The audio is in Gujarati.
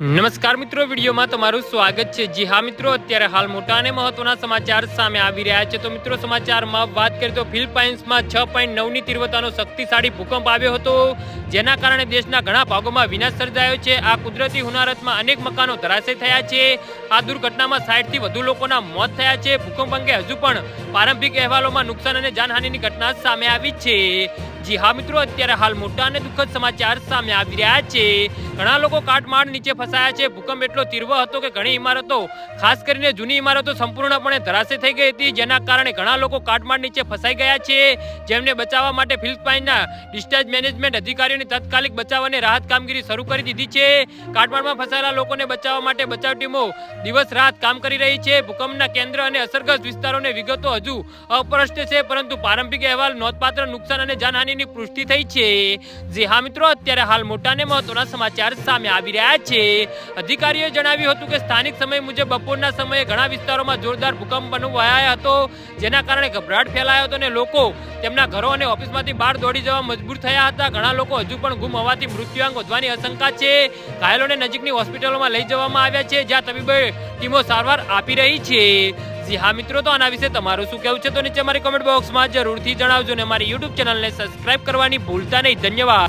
નમસ્કાર મિત્રો, વિડીયોમાં તમારું સ્વાગત છે. જી હા મિત્રો, અત્યારે હાલ મોટા અને મહત્વના સમાચાર સામે આવી રહ્યા છે. તો મિત્રો, સમાચારમાં વાત કરીએ તો ફિલિપાઇન્સમાં છ પોઈન્ટ નવની તીવ્રતાનો શક્તિશાળી ભૂકંપ આવ્યો હતો. જેના કારણે દેશના ઘણા ભાગોમાં વિનાશ સર્જાયો છે. આ કુદરતી હુનારતમાં અનેક મકાનો ધરાશય થયા છે. આ દુર્ઘટનામાં સાઠથી વધુ લોકોના મોત થયા છે. ભૂકંપ અંગે હજુ પણ પ્રારંભિક અહેવાલોમાં નુકસાન અને જાનહાનિની ઘટના સામે આવી છે. જી હા મિત્રો, અત્યારે હાલ મોટા અને દુઃખદ સમાચાર સામે આવી રહ્યા છે. ઘણા લોકો કાટમાળ નીચે ફસાયા છે. ભૂકંપ એટલો તીવ્ર હતો કે ઘણી ઇમારતો, ખાસ કરીને જૂની ઇમારતો સંપૂર્ણપણે ધરાશે થઈ ગઈ હતી. જેના કારણે ઘણા લોકો કાટમાળ નીચે ફસાઈ ગયા છે. જેમને બચાવવા માટે ફિલિપાઇનના ડિસ્ચાર્જ મેનેજમેન્ટ અધિકારીઓની તાત્કાલિક બચાવ અને રાહત કામગીરી શરૂ કરી દીધી છે. કાટમાળમાં ફસાયેલા લોકોને બચાવવા માટે બચાવ ટીમો દિવસ રાત કામ કરી રહી છે. ભૂકંપના કેન્દ્ર અને અસરગ્રસ્ત વિસ્તારોને વિગતો હજુ અસ્પષ્ટ છે, પરંતુ પ્રારંભિક અહેવાલ, નોંધપાત્ર નુકસાન અને જાનહાનિની પુષ્ટિ થઈ છે. જે હા મિત્રો, અત્યારે હાલ મોટા અને મહત્વના સમાચાર સામે આવી રહ્યા છે. અધિકારીઓએ જણાવ્યું હતું કે સ્થાનિક સમય મુજબ બપોરના સમયે ઘણા વિસ્તારોમાં જોરદાર ભૂકંપ અનુભવાયા હતો, જેના કારણે ગભરાટ ફેલાયો હતો અને લોકો તેમના ઘરો અને ઓફિસમાંથી બહાર દોડી જવા મજબૂર થયા હતા. ઘણા લોકો હજુ પણ ગુમ હોવાથી મૃત્યુઆંક વધવાની આશંકા છે. ઘાયલોને નજીકની હોસ્પિટલોમાં લઈ જવામાં આવ્યા છે, જ્યાં તબીબી ટીમો સારવાર આપી રહી છે. જી હા, મિત્રો, તો આના વિશે તમારું શું કહેવું છે? તો નીચે અમારી કોમેન્ટ બોક્સમાં જરૂરથી જણાવજો અને મારી યુટ્યુબ ચેનલને સબસ્ક્રાઇબ કરવાની ભૂલતા નહીં. ધન્યવાદ.